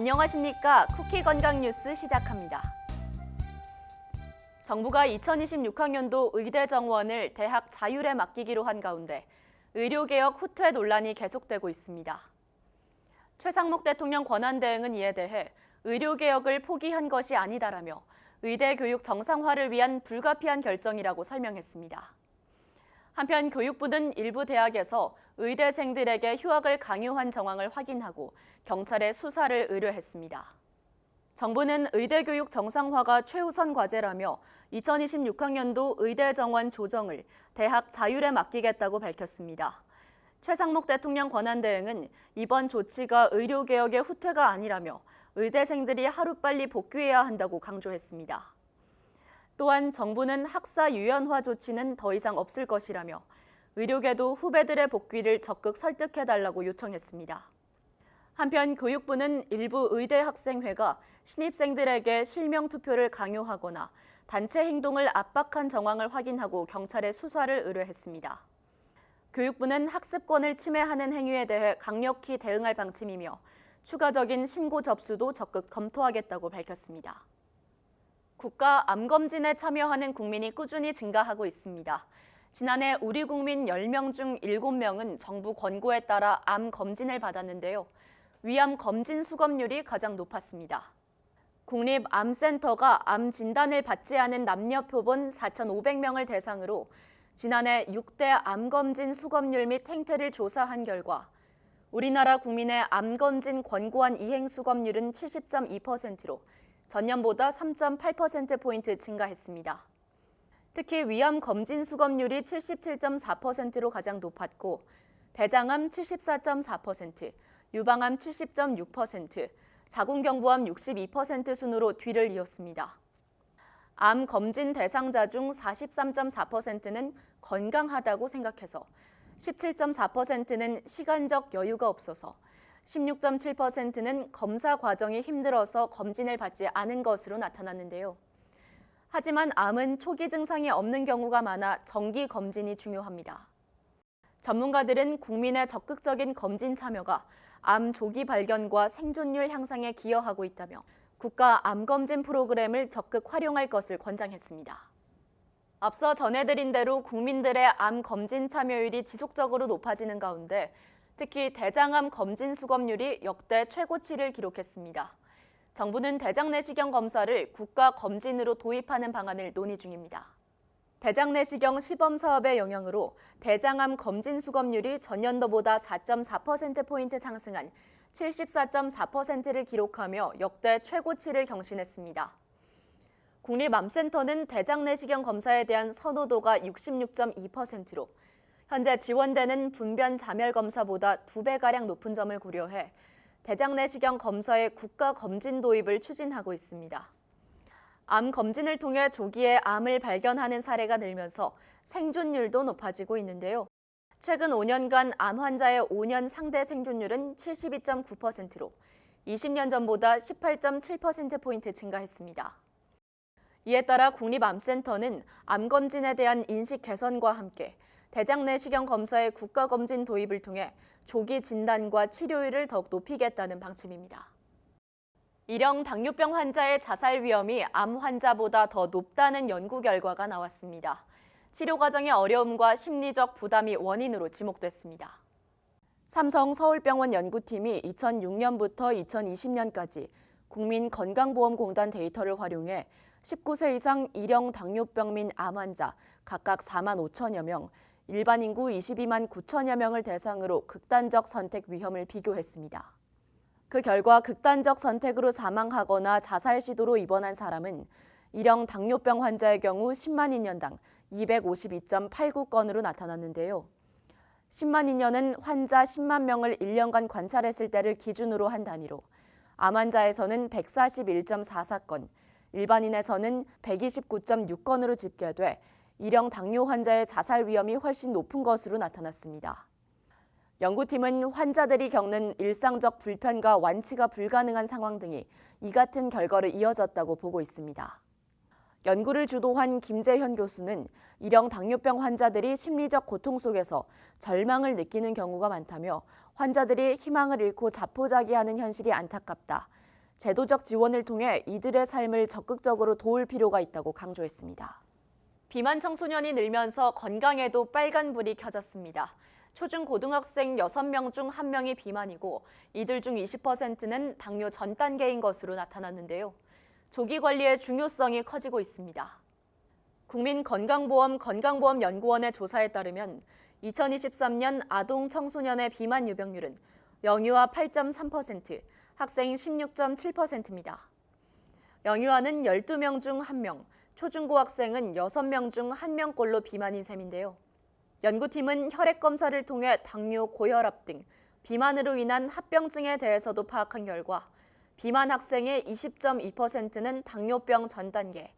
안녕하십니까. 쿠키 건강 뉴스 시작합니다. 정부가 2026학년도 의대 정원을 대학 자율에 맡기기로 한 가운데 의료개혁 후퇴 논란이 계속되고 있습니다. 최상목 대통령 권한대행은 이에 대해 의료개혁을 포기한 것이 아니다라며 의대 교육 정상화를 위한 불가피한 결정이라고 설명했습니다. 한편 교육부는 일부 대학에서 의대생들에게 휴학을 강요한 정황을 확인하고 경찰에 수사를 의뢰했습니다. 정부는 의대 교육 정상화가 최우선 과제라며 2026학년도 의대 정원 조정을 대학 자율에 맡기겠다고 밝혔습니다. 최상목 대통령 권한대행은 이번 조치가 의료개혁의 후퇴가 아니라며 의대생들이 하루빨리 복귀해야 한다고 강조했습니다. 또한 정부는 학사 유연화 조치는 더 이상 없을 것이라며 의료계도 후배들의 복귀를 적극 설득해달라고 요청했습니다. 한편 교육부는 일부 의대 학생회가 신입생들에게 실명 투표를 강요하거나 단체 행동을 압박한 정황을 확인하고 경찰에 수사를 의뢰했습니다. 교육부는 학습권을 침해하는 행위에 대해 강력히 대응할 방침이며 추가적인 신고 접수도 적극 검토하겠다고 밝혔습니다. 국가 암검진에 참여하는 국민이 꾸준히 증가하고 있습니다. 지난해 우리 국민 10명 중 7명은 정부 권고에 따라 암 검진을 받았는데요. 위암 검진 수검률이 가장 높았습니다. 국립암센터가 암 진단을 받지 않은 남녀 표본 4,500명을 대상으로 지난해 6대 암검진 수검률 및 행태를 조사한 결과 우리나라 국민의 암검진 권고한 이행 수검률은 70.2%로 전년보다 3.8%포인트 증가했습니다. 특히 위암 검진 수검률이 77.4%로 가장 높았고 대장암 74.4%, 유방암 70.6%, 자궁경부암 62% 순으로 뒤를 이었습니다. 암 검진 대상자 중 43.4%는 건강하다고 생각해서 17.4%는 시간적 여유가 없어서 16.7%는 검사 과정이 힘들어서 검진을 받지 않은 것으로 나타났는데요. 하지만 암은 초기 증상이 없는 경우가 많아 정기 검진이 중요합니다. 전문가들은 국민의 적극적인 검진 참여가 암 조기 발견과 생존율 향상에 기여하고 있다며 국가 암검진 프로그램을 적극 활용할 것을 권장했습니다. 앞서 전해드린 대로 국민들의 암 검진 참여율이 지속적으로 높아지는 가운데 특히 대장암 검진 수검률이 역대 최고치를 기록했습니다. 정부는 대장 내시경 검사를 국가 검진으로 도입하는 방안을 논의 중입니다. 대장 내시경 시범 사업의 영향으로 대장암 검진 수검률이 전년도보다 4.4%포인트 상승한 74.4%를 기록하며 역대 최고치를 경신했습니다. 국립암센터는 대장 내시경 검사에 대한 선호도가 66.2%로 현재 지원되는 분변 자멸 검사보다 2배가량 높은 점을 고려해 대장 내시경 검사의 국가 검진 도입을 추진하고 있습니다. 암 검진을 통해 조기에 암을 발견하는 사례가 늘면서 생존율도 높아지고 있는데요. 최근 5년간 암 환자의 5년 상대 생존율은 72.9%로 20년 전보다 18.7%포인트 증가했습니다. 이에 따라 국립암센터는 암 검진에 대한 인식 개선과 함께 대장 내시경 검사의 국가 검진 도입을 통해 조기 진단과 치료율을 더욱 높이겠다는 방침입니다. 일형 당뇨병 환자의 자살 위험이 암 환자보다 더 높다는 연구 결과가 나왔습니다. 치료 과정의 어려움과 심리적 부담이 원인으로 지목됐습니다. 삼성 서울병원 연구팀이 2006년부터 2020년까지 국민건강보험공단 데이터를 활용해 19세 이상 일형 당뇨병 및암 환자 각각 4만 5천여 명, 일반 인구 22만 9천여 명을 대상으로 극단적 선택 위험을 비교했습니다. 그 결과 극단적 선택으로 사망하거나 자살 시도로 입원한 사람은 일형 당뇨병 환자의 경우 10만 인년당 252.89건으로 나타났는데요. 10만 인년은 환자 10만 명을 1년간 관찰했을 때를 기준으로 한 단위로 암 환자에서는 141.44건, 일반인에서는 129.6건으로 집계돼 일형 당뇨 환자의 자살 위험이 훨씬 높은 것으로 나타났습니다. 연구팀은 환자들이 겪는 일상적 불편과 완치가 불가능한 상황 등이 이 같은 결과를 이어졌다고 보고 있습니다. 연구를 주도한 김재현 교수는 일형 당뇨병 환자들이 심리적 고통 속에서 절망을 느끼는 경우가 많다며 환자들이 희망을 잃고 자포자기하는 현실이 안타깝다. 제도적 지원을 통해 이들의 삶을 적극적으로 도울 필요가 있다고 강조했습니다. 비만 청소년이 늘면서 건강에도 빨간불이 켜졌습니다. 초중 고등학생 6명 중 1명이 비만이고 이들 중 20%는 당뇨 전 단계인 것으로 나타났는데요. 조기 관리의 중요성이 커지고 있습니다. 국민건강보험 건강보험연구원의 조사에 따르면 2023년 아동 청소년의 비만 유병률은 영유아 8.3%, 학생 16.7%입니다. 영유아는 12명 중 1명, 초중고 학생은 6명 중 1명꼴로 비만인 셈인데요. 연구팀은 혈액 검사를 통해 당뇨, 고혈압 등 비만으로 인한 합병증에 대해서도 파악한 결과 비만 학생의 20.2%는 당뇨병 전 단계,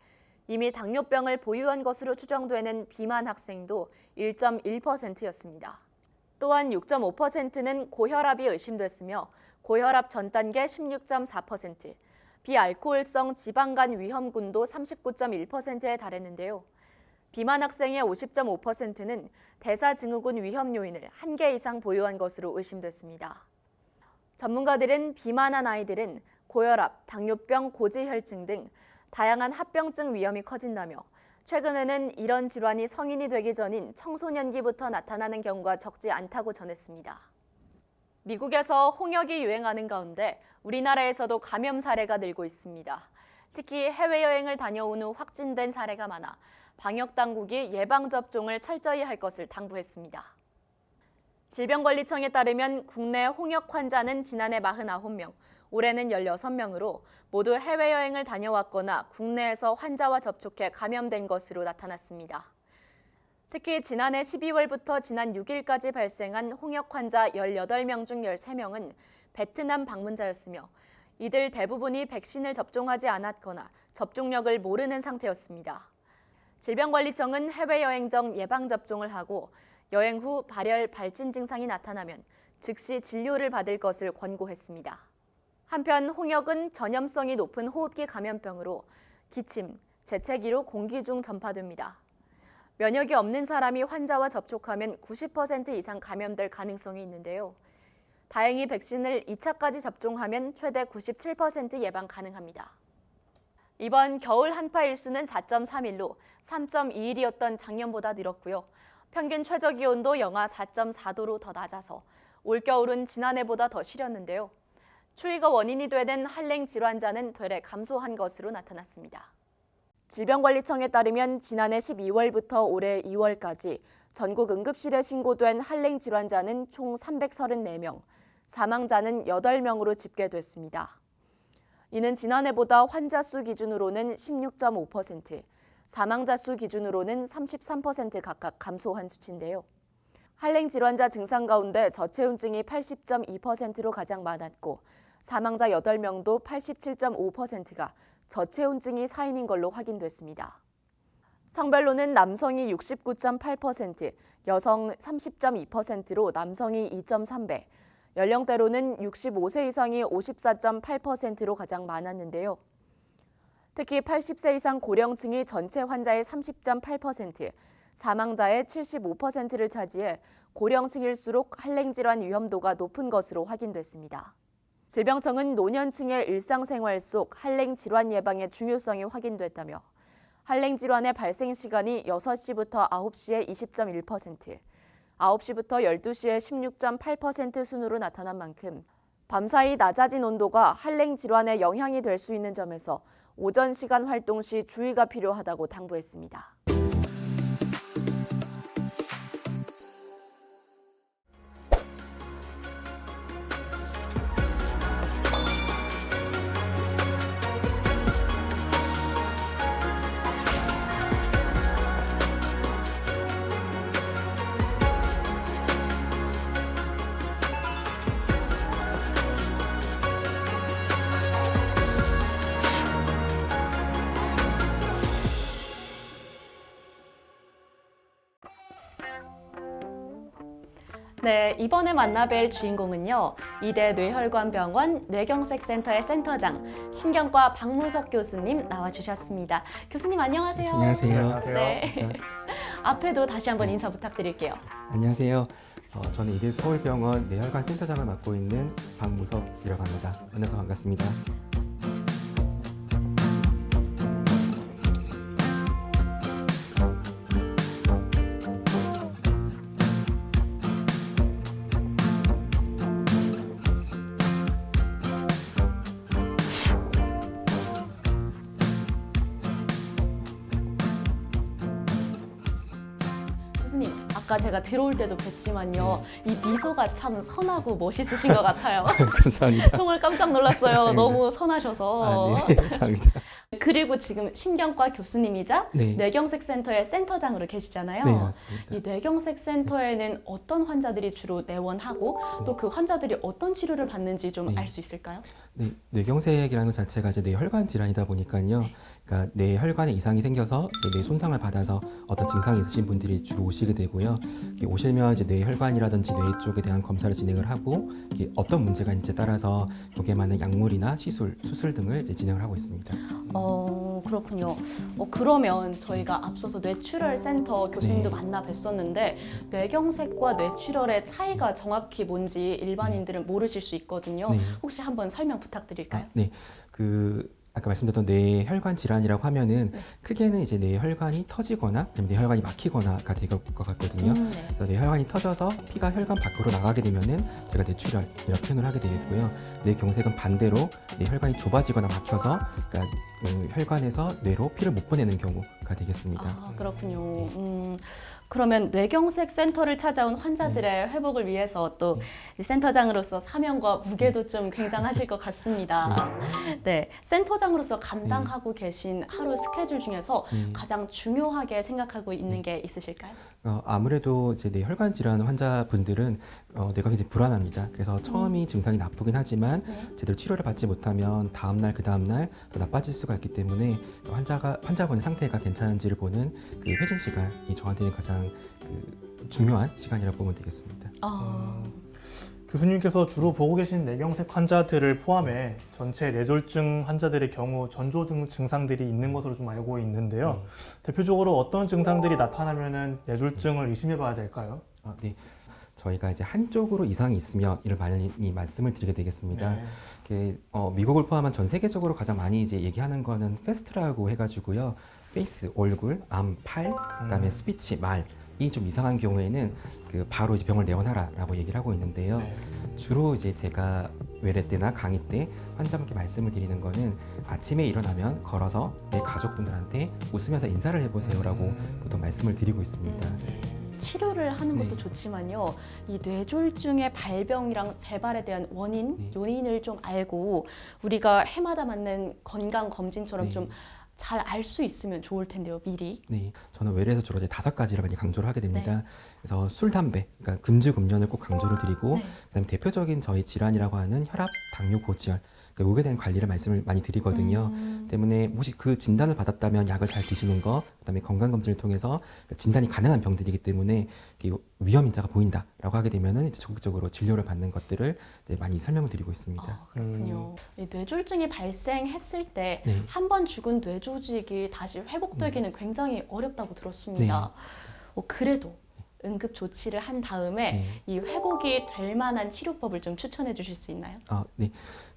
이미 당뇨병을 보유한 것으로 추정되는 비만 학생도 1.1%였습니다. 또한 6.5%는 고혈압이 의심됐으며 고혈압 전 단계 16.4%, 비알코올성 지방간 위험군도 39.1%에 달했는데요. 비만 학생의 50.5%는 대사증후군 위험 요인을 한개 이상 보유한 것으로 의심됐습니다. 전문가들은 비만한 아이들은 고혈압, 당뇨병, 고지혈증 등 다양한 합병증 위험이 커진다며 최근에는 이런 질환이 성인이 되기 전인 청소년기부터 나타나는 경우가 적지 않다고 전했습니다. 미국에서 홍역이 유행하는 가운데 우리나라에서도 감염 사례가 늘고 있습니다. 특히 해외여행을 다녀온 후 확진된 사례가 많아 방역 당국이 예방 접종을 철저히 할 것을 당부했습니다. 질병관리청에 따르면 국내 홍역 환자는 지난해 49명, 올해는 16명으로 모두 해외여행을 다녀왔거나 국내에서 환자와 접촉해 감염된 것으로 나타났습니다. 특히 지난해 12월부터 지난 6일까지 발생한 홍역 환자 18명 중 13명은 베트남 방문자였으며 이들 대부분이 백신을 접종하지 않았거나 접종력을 모르는 상태였습니다. 질병관리청은 해외여행 전 예방접종을 하고 여행 후 발열, 발진 증상이 나타나면 즉시 진료를 받을 것을 권고했습니다. 한편 홍역은 전염성이 높은 호흡기 감염병으로 기침, 재채기로 공기 중 전파됩니다. 면역이 없는 사람이 환자와 접촉하면 90% 이상 감염될 가능성이 있는데요. 다행히 백신을 2차까지 접종하면 최대 97% 예방 가능합니다. 이번 겨울 한파 일수는 4.31로 3.21이었던 작년보다 늘었고요. 평균 최저 기온도 영하 4.4도로 더 낮아서 올겨울은 지난해보다 더 시렸는데요. 추위가 원인이 되는 한랭 질환자는 되레 감소한 것으로 나타났습니다. 질병관리청에 따르면 지난해 12월부터 올해 2월까지 전국 응급실에 신고된 한랭 질환자는 총 334명, 사망자는 8명으로 집계됐습니다. 이는 지난해보다 환자 수 기준으로는 16.5%, 사망자 수 기준으로는 33% 각각 감소한 수치인데요. 한랭 질환자 증상 가운데 저체온증이 80.2%로 가장 많았고 사망자 8명도 87.5%가 저체온증이 사인인 걸로 확인됐습니다. 성별로는 남성이 69.8%, 여성 30.2%로 남성이 2.3배, 연령대로는 65세 이상이 54.8%로 가장 많았는데요. 특히 80세 이상 고령층이 전체 환자의 30.8%, 사망자의 75%를 차지해 고령층일수록 한랭 질환 위험도가 높은 것으로 확인됐습니다. 질병청은 노년층의 일상생활 속 한랭 질환 예방의 중요성이 확인됐다며 한랭 질환의 발생 시간이 6시부터 9시에 20.1%, 9시부터 12시에 16.8% 순으로 나타난 만큼 밤사이 낮아진 온도가 한랭 질환에 영향이 될 수 있는 점에서 오전 시간 활동 시 주의가 필요하다고 당부했습니다. 이번에 만나뵐 주인공은요. 이대 뇌혈관병원 뇌경색센터의 센터장 신경과 박문석 교수님 나와주셨습니다. 교수님 안녕하세요. 안녕하세요. 네. 앞에도 다시 한번 인사 부탁드릴게요. 안녕하세요. 어, 저는 이대 서울병원 뇌혈관 센터장을 맡고 있는 박무석이라고 합니다. 만나서 반갑습니다. 아까 제가 들어올 때도 뵀지만요. 이 미소가 참 선하고 멋있으신 것 같아요. 감사합니다. 정말 깜짝 놀랐어요. 네. 너무 선하셔서. 아, 네, 감사합니다. 그리고 지금 신경과 교수님이자 네. 뇌경색 센터의 센터장으로 계시잖아요. 네, 맞습니다. 이 뇌경색 센터에는 어떤 환자들이 주로 내원하고 또 그 환자들이 어떤 치료를 받는지 좀 네. 알 수 있을까요? 네, 뇌경색이라는 것 자체가 이제 뇌혈관 질환이다 보니까요. 그러니까 뇌혈관에 이상이 생겨서 이제 뇌 손상을 받아서 어떤 증상이 있으신 분들이 주로 오시게 되고요. 이렇게 오시면 이제 뇌혈관이라든지 뇌 쪽에 대한 검사를 진행을 하고 이게 어떤 문제가 있는지에 따라서 거기에 맞는 약물이나 시술, 수술 등을 이제 진행을 하고 있습니다. 어 그렇군요. 어, 그러면 저희가 앞서서 뇌출혈 센터 교수님도 네. 만나 뵀었는데 뇌경색과 뇌출혈의 차이가 정확히 뭔지 일반인들은 모르실 수 있거든요. 네. 혹시 한번 설명 부탁드릴까요? 아, 네. 그 아까 말씀드렸던 뇌 혈관 질환이라고 하면은 네. 크게는 이제 뇌 혈관이 터지거나 아니면 뇌 혈관이 막히거나가 될 것 같거든요. 음, 네. 그래서 뇌 혈관이 터져서 피가 혈관 밖으로 나가게 되면은 제가 뇌출혈이라고 표현을 하게 되겠고요. 뇌 경색은 반대로 뇌 혈관이 좁아지거나 막혀서 그러니까 그 혈관에서 뇌로 피를 못 보내는 경우가 되겠습니다. 아 그렇군요. 네. 음, 그러면 뇌경색 센터를 찾아온 환자들의 회복을 위해서 또이 센터장으로서 사명과 무게도 좀 굉장하실 것 같습니다. 네, 센터장으로서 감당하고 계신 하루 스케줄 중에서 네. 가장 중요하게 생각하고 있는 게 있으실까요? 어, 아무래도 이제 뇌 혈관 질환 환자분들은 어, 뇌가 굉장히 불안합니다. 그래서 처음이 증상이 나쁘긴 하지만 네. 제대로 치료를 받지 못하면 다음 날 그 다음 날 더 나빠질 수가 있기 때문에 환자가 환자분의 상태가 괜찮은지를 보는 그 회진 시간이 저한테는 가장 그 중요한 시간이라고 보면 되겠습니다. 아, 교수님께서 주로 보고 계신 뇌경색 환자들을 포함해 전체 뇌졸중 환자들의 경우 전조 등 증상들이 있는 것으로 좀 알고 있는데요. 대표적으로 어떤 증상들이 나타나면은 뇌졸중을 의심해 봐야 될까요? 아, 네. 저희가 이제 한쪽으로 이상이 있으면 이를 많이 말씀을 드리게 되겠습니다. 네. 이렇게, 어, 미국을 포함한 전 세계적으로 가장 많이 이제 얘기하는 거는 페스트라고 해가지고요. 페이스, 얼굴, 암, 팔, 그다음에 음. 스피치, 말. 이 좀 이상한 경우에는 그 바로 이제 병을 내원하라라고 얘기를 하고 있는데요. 네. 주로 이제 제가 외래 때나 강의 때 환자분께 말씀을 드리는 거는 아침에 일어나면 걸어서 내 가족분들한테 웃으면서 인사를 해보세요라고 보통 말씀을 드리고 있습니다. 치료를 하는 것도 네. 좋지만요. 이 뇌졸중의 발병이랑 재발에 대한 원인, 네. 요인을 좀 알고 우리가 해마다 맞는 건강 검진처럼 네. 좀 잘 알 수 있으면 좋을 텐데요, 미리. 네, 저는 외래에서 주로 이제 다섯 가지를 많이 강조를 하게 됩니다. 그래서 술, 담배, 그러니까 금주 금연을 꼭 강조를 드리고, 네. 그다음에 대표적인 저희 질환이라고 하는 혈압, 당뇨, 고지혈, 그러니까 요에 대한 관리를 말씀을 많이 드리거든요. 음, 때문에 혹시 그 진단을 받았다면 약을 잘 드시는 거, 그다음에 건강 검진을 통해서 그러니까 진단이 가능한 병들이기 때문에 위험 인자가 보인다라고 하게 되면은 이제 적극적으로 진료를 받는 것들을 이제 많이 설명을 드리고 있습니다. 아, 그렇군요. 이 뇌졸중이 발생했을 때 네. 한번 죽은 뇌조직이 다시 회복되기는 굉장히 어렵다고 들었습니다. 어, 그래도 응급 조치를 한 다음에 네. 이 회복이 될 만한 치료법을 좀 추천해 주실 수 있나요? 아, 네.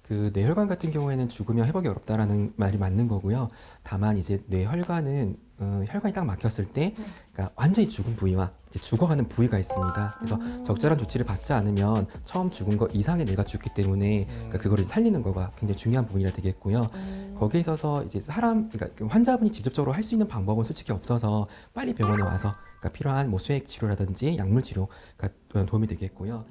그 뇌혈관 같은 경우에는 죽으면 회복이 어렵다라는 말이 맞는 거고요. 다만 이제 뇌혈관은 어, 혈관이 딱 막혔을 때, 네. 그러니까 완전히 죽은 부위와 이제 죽어가는 부위가 있습니다. 그래서 음. 적절한 조치를 받지 않으면 처음 죽은 거 이상의 뇌가 죽기 때문에 그러니까 그거를 살리는 거가 굉장히 중요한 부분이라 되겠고요. 음, 거기에 있어서 이제 사람, 그러니까 그 환자분이 직접적으로 할 수 있는 방법은 솔직히 없어서 빨리 병원에 와서 그러니까 필요한 뭐 수액 치료라든지 약물 치료 가 도움이 되겠고요.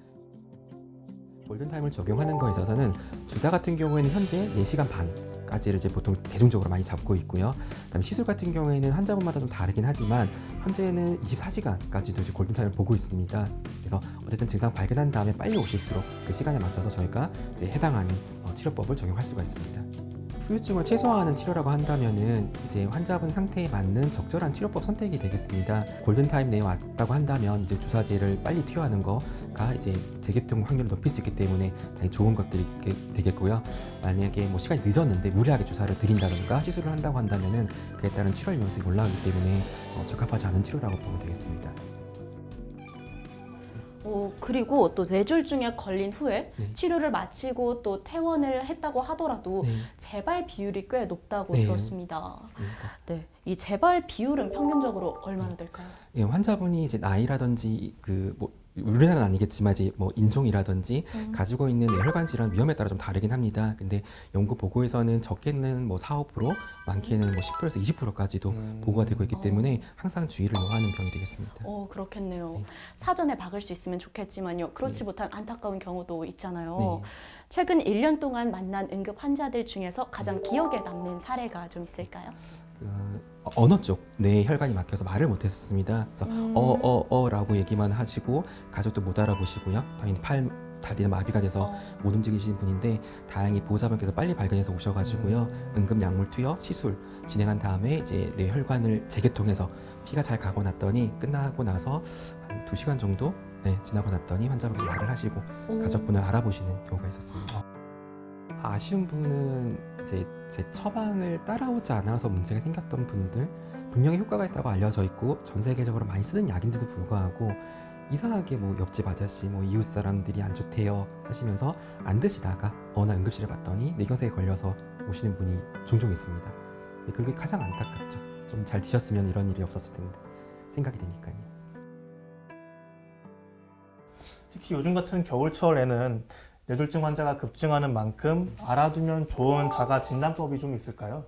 골든타임을 적용하는 거에 있어서는 주사 같은 경우에는 현재 4시간 반까지를 이제 보통 대중적으로 많이 잡고 있고요. 그다음에 시술 같은 경우에는 환자분마다 좀 다르긴 하지만 현재는 24시간까지도 이제 골든타임을 보고 있습니다. 그래서 어쨌든 증상 발견한 다음에 빨리 오실수록 그 시간에 맞춰서 저희가 이제 해당하는 어, 치료법을 적용할 수가 있습니다. 후유증을 최소화하는 치료라고 한다면은 이제 환자분 상태에 맞는 적절한 치료법 선택이 되겠습니다. 골든 타임 내에 왔다고 한다면 이제 주사제를 빨리 투여하는 거가 이제 재개통 확률을 높일 수 있기 때문에 당연히 좋은 것들이 게- 되겠고요. 만약에 뭐 시간이 늦었는데 무리하게 주사를 드린다던가 시술을 한다고 한다면은 그에 따른 출혈 위험성이 올라가기 때문에 어, 적합하지 않은 치료라고 보면 되겠습니다. 어, 그리고 또 뇌졸중에 걸린 후에 네. 치료를 마치고 또 퇴원을 했다고 하더라도 네, 재발 비율이 꽤 높다고 네. 들었습니다. 맞습니다. 네, 이 재발 비율은 평균적으로 얼마나 될까요? 예, 환자분이 이제 나이라든지 그 뭐 우리나라는 아니겠지만 이제 뭐 인종이라든지 음. 가지고 있는 뇌혈관 질환 위험에 따라 좀 다르긴 합니다. 근데 연구 보고에서는 적게는 뭐 4, 5%, 많게는 뭐 10%에서 20%까지도 음. 보고가 되고 있기 때문에 항상 주의를 요하는 병이 되겠습니다. 어, 그렇겠네요. 네. 사전에 막을 수 있으면 좋겠지만요. 그렇지 네. 못한 안타까운 경우도 있잖아요. 네. 최근 1년 동안 만난 응급 환자들 중에서 가장 기억에 남는 사례가 좀 있을까요? 그 언어 쪽뇌 혈관이 막혀서 말을 못했습니다. 그래서 음. 어어 어라고 얘기만 하시고 가족도 못 알아보시고요. 당연히 팔 다리는 마비가 돼서 어, 못 움직이시는 분인데 다행히 보호자분께서 빨리 발견해서 오셔가지고요 음. 응급 약물 투여 시술 진행한 다음에 이제 뇌 혈관을 재개통해서 피가 잘 가고 났더니 끝나고 나서 한 두 시간 정도 네, 지나고 났더니 환자분께서 말을 하시고 오. 가족분을 알아보시는 경우가 있었습니다. 아쉬운 분은 이 제 제 처방을 따라오지 않아서 문제가 생겼던 분들 분명히 효과가 있다고 알려져 있고 전 세계적으로 많이 쓰는 약인데도 불구하고 이상하게 뭐 옆집 아저씨 뭐 이웃 사람들이 안 좋대요 하시면서 안 드시다가 어느 날 응급실에 봤더니 뇌경색에 걸려서 오시는 분이 종종 있습니다. 네, 그게 가장 안타깝죠. 좀 잘 드셨으면 이런 일이 없었을 텐데 생각이 되니까요. 특히 요즘 같은 겨울철에는 뇌졸중 환자가 급증하는 만큼 알아두면 좋은 자가 진단법이 좀 있을까요?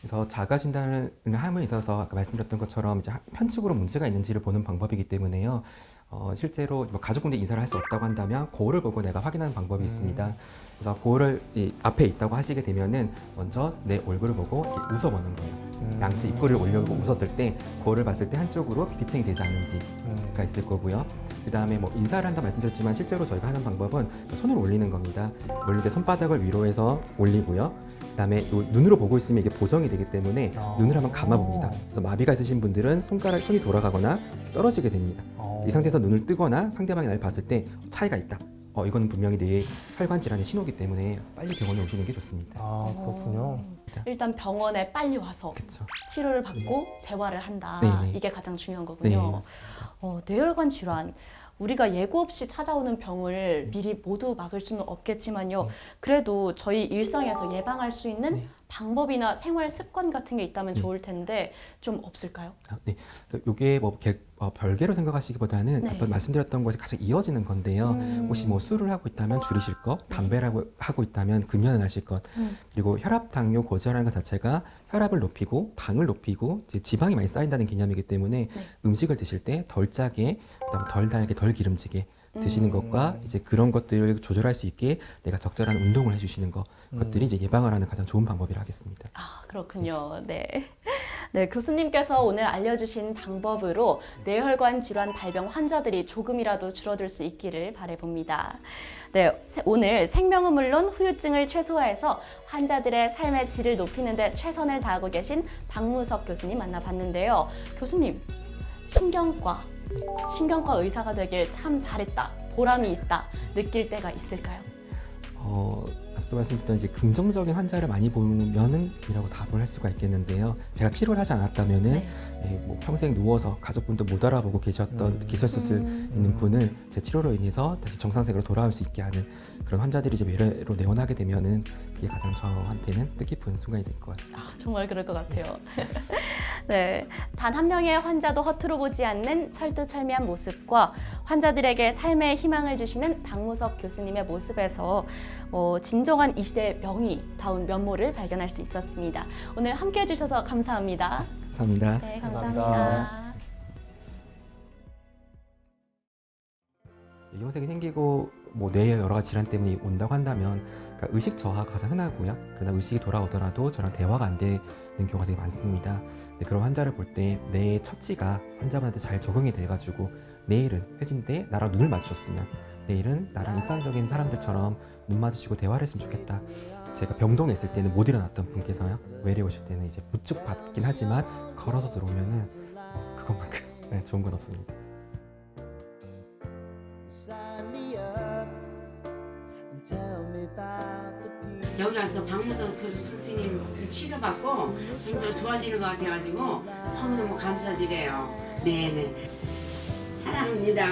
그래서 자가 진단을 함에 있어서 아까 말씀드렸던 것처럼 이제 편측으로 문제가 있는지를 보는 방법이기 때문에요. 어, 실제로 뭐 가족분들 인사를 할 수 없다고 한다면 거울을 보고 내가 확인하는 방법이 음. 있습니다. 그래서 거울을 이 앞에 있다고 하시게 되면은 먼저 내 얼굴을 보고 이렇게 웃어보는 거예요. 음. 양쪽 입꼬리를 올려보고 웃었을 때 거울을 봤을 때 한쪽으로 비대칭이 되지 않는지가 음. 있을 거고요. 그 다음에 뭐 인사를 한다 말씀드렸지만 실제로 저희가 하는 방법은 손을 올리는 겁니다. 올릴 때 손바닥을 위로 해서 올리고요. 그 다음에 눈으로 보고 있으면 이게 보정이 되기 때문에 아. 눈을 한번 감아봅니다. 그래서 마비가 있으신 분들은 손가락 손이 돌아가거나 떨어지게 됩니다. 어. 이 상태에서 눈을 뜨거나 상대방이 날 봤을 때 차이가 있다. 어 이거는 분명히 뇌 혈관 질환의 신호기 때문에 빨리 병원에 오시는 게 좋습니다. 아 그렇군요. 어, 일단 병원에 빨리 와서 그렇죠. 치료를 받고 재활을 한다. 네네. 이게 가장 중요한 네. 거군요. 맞습니다. 어, 뇌혈관 질환. 우리가 예고 없이 찾아오는 병을 미리 모두 막을 수는 없겠지만요. 네. 그래도 저희 일상에서 예방할 수 있는 네. 방법이나 생활 습관 같은 게 있다면 네. 좋을 텐데 좀 없을까요? 아, 네. 그러니까 이게 뭐 개- 어, 별개로 생각하시기보다는 네. 아까 말씀드렸던 것이 가장 이어지는 건데요. 음. 혹시 뭐 술을 하고 있다면 줄이실 것, 담배를 하고 있다면 금연을 하실 것, 음. 그리고 혈압, 당뇨, 고지혈라는 것 자체가 혈압을 높이고 당을 높이고 이제 지방이 많이 쌓인다는 개념이기 때문에 네. 음식을 드실 때 덜 짜게, 그다음 덜 달게, 덜 기름지게 드시는 음. 것과 이제 그런 것들을 조절할 수 있게 내가 적절한 운동을 해주시는 것, 음. 것들이 이제 예방을 하는 가장 좋은 방법이라 하겠습니다. 아, 그렇군요. 네. 네, 교수님께서 오늘 알려주신 방법으로 뇌혈관 질환 발병 환자들이 조금이라도 줄어들 수 있기를 바라봅니다. 네, 세- 오늘 생명은 물론 후유증을 최소화해서 환자들의 삶의 질을 높이는데 최선을 다하고 계신 박무석 교수님 만나봤는데요. 교수님, 신경과 신경과 의사가 되길 참 잘했다, 보람이 있다 느낄 때가 있을까요? 어, 앞서 말씀드렸던 이제 긍정적인 환자를 많이 보면은 이라고 답을 할 수가 있겠는데요. 제가 치료를 하지 않았다면은 네. 예, 뭐 평생 누워서 가족분도 못 알아보고 계셨던 음. 계셨을 음. 있는 분을 제 치료로 인해서 다시 정상생으로 돌아올 수 있게 하는 그런 환자들이 이제 외래로 내원하게 되면은 그게 가장 저한테는 뜻깊은 순간이 될 것 같습니다. 아, 정말 그럴 것 같아요. 네, 단 한 명의 환자도 허투루 보지 않는 철두철미한 모습과 환자들에게 삶의 희망을 주시는 박무석 교수님의 모습에서 어, 진정한 이 시대의 명의다운 면모를 발견할 수 있었습니다. 오늘 함께 해 주셔서 감사합니다. 감사합니다. 네, 감사합니다. 감사합니다. 뇌경색이 생기고 뭐 뇌의 여러 가지 질환 때문에 온다고 한다면 그러니까 의식 저하가 가장 흔하고요. 그러나 의식이 돌아오더라도 저랑 대화가 안 되는 경우가 되게 많습니다. 그런 환자를 볼때내 처치가 환자분한테 잘 적응이 돼가지고 내일은 회진때 나랑 눈을 마주쳤으면 내일은 나랑 일상적인 사람들처럼 눈 마주치고 대화를 했으면 좋겠다. 제가 병동에 있을 때는 못 일어났던 분께서요. 외래 오실 때는 이제 부축 받긴 하지만 걸어서 들어오면은 뭐 그것만큼 네, 좋은 건 없습니다. 여기 와서 박무석 교수 선생님 치료받고 점점 좋아지는 것 같아가지고 너무너무 감사드려요. 네네. 사랑합니다.